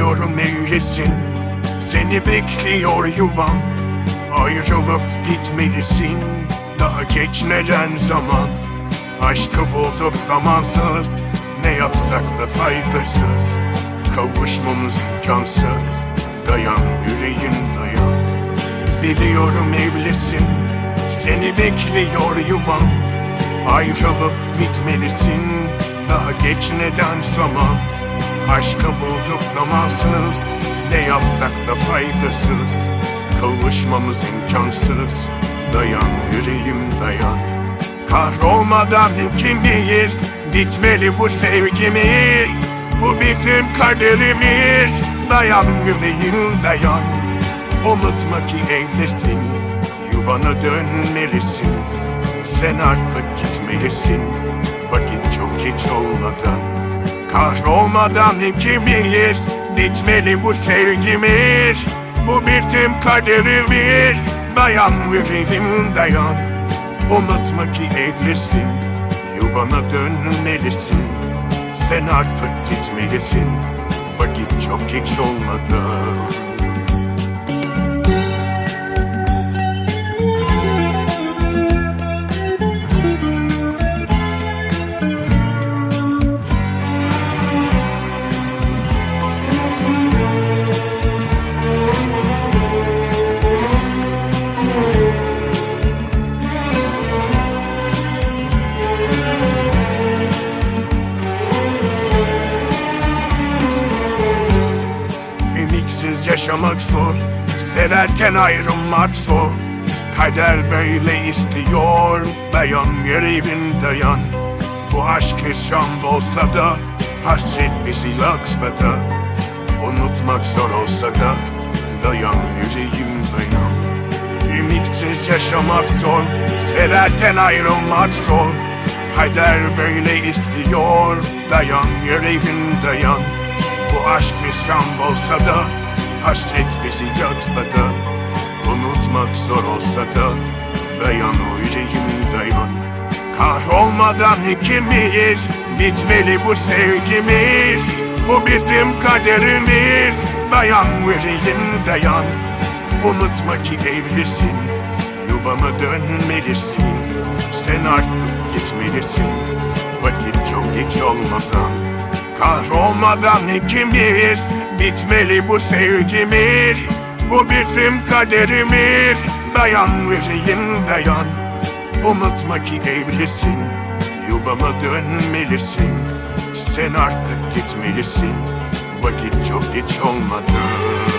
Biliyorum neylesin Seni bekliyor yuvam. Ayrılıp gitmelisin. Daha geçmeden zaman. Aşkı bulduk zamansız. Ne yapsak da faydasız. Kavuşmamız imkansız. Dayan yüreğim dayan. Biliyorum evlisin. Seni bekliyor yuvam. Ayrılıp gitmelisin. Daha geçmeden zaman Aşkı bulduk zamansız. Ne yapsak da faydasız. Kavuşmamız imkansız. Dayan yüreğim dayan. Kahrolmadan ikimiz. Bitmeli bu sevgimiz. Bu bizim kaderimiz. Dayan yüreğim dayan. Unutma ki evlisin. Yuvana dönmelisin. Sen artık gitmelisin. Vakit çok geç olmadan Kahrolmadan ikimiz Bitmeli bu sevgimiz. Bu bizim kaderimiz. Dayan yüreğim dayan. Unutma ki evlisin Yuvana dönmelisin. Sen artık gitmelisin. Vakit çok geç olmadan Ümitsiz yaşamak zor. Severken ayrılmak zor. Kader böyle istiyor. Dayan yüreğim dayan. Bu aşk yaşam olsa da Hasret bizi yaksa da Unutmak zor olsa da Dayan yüreğim dayan. Ümitsiz yaşamak zor. Severken ayrılmak zor. Kader böyle istiyor. Dayan yüreğim dayan. Bu aşk bir şam olsa da Hasret bizi yaksa da Unutmak zor olsa da Dayan o yüreğim dayan. Kahrolmadan ikimiz Bitmeli bu sevgimiz Bu bizim kaderimiz Dayan yüreğim dayan. Unutma ki evlisin Yuvana dönmelisin. Sen artık gitmelisin Vakit çok geç olmadan Kahrolmadan ikimiz Bitmeli bu sevgimiz Bu bizim kaderimiz Dayan yüreğim dayan. Unutma ki evlisin Yuvama dönmelisin. Sen artık gitmelisin. Vakit çok geç olmadan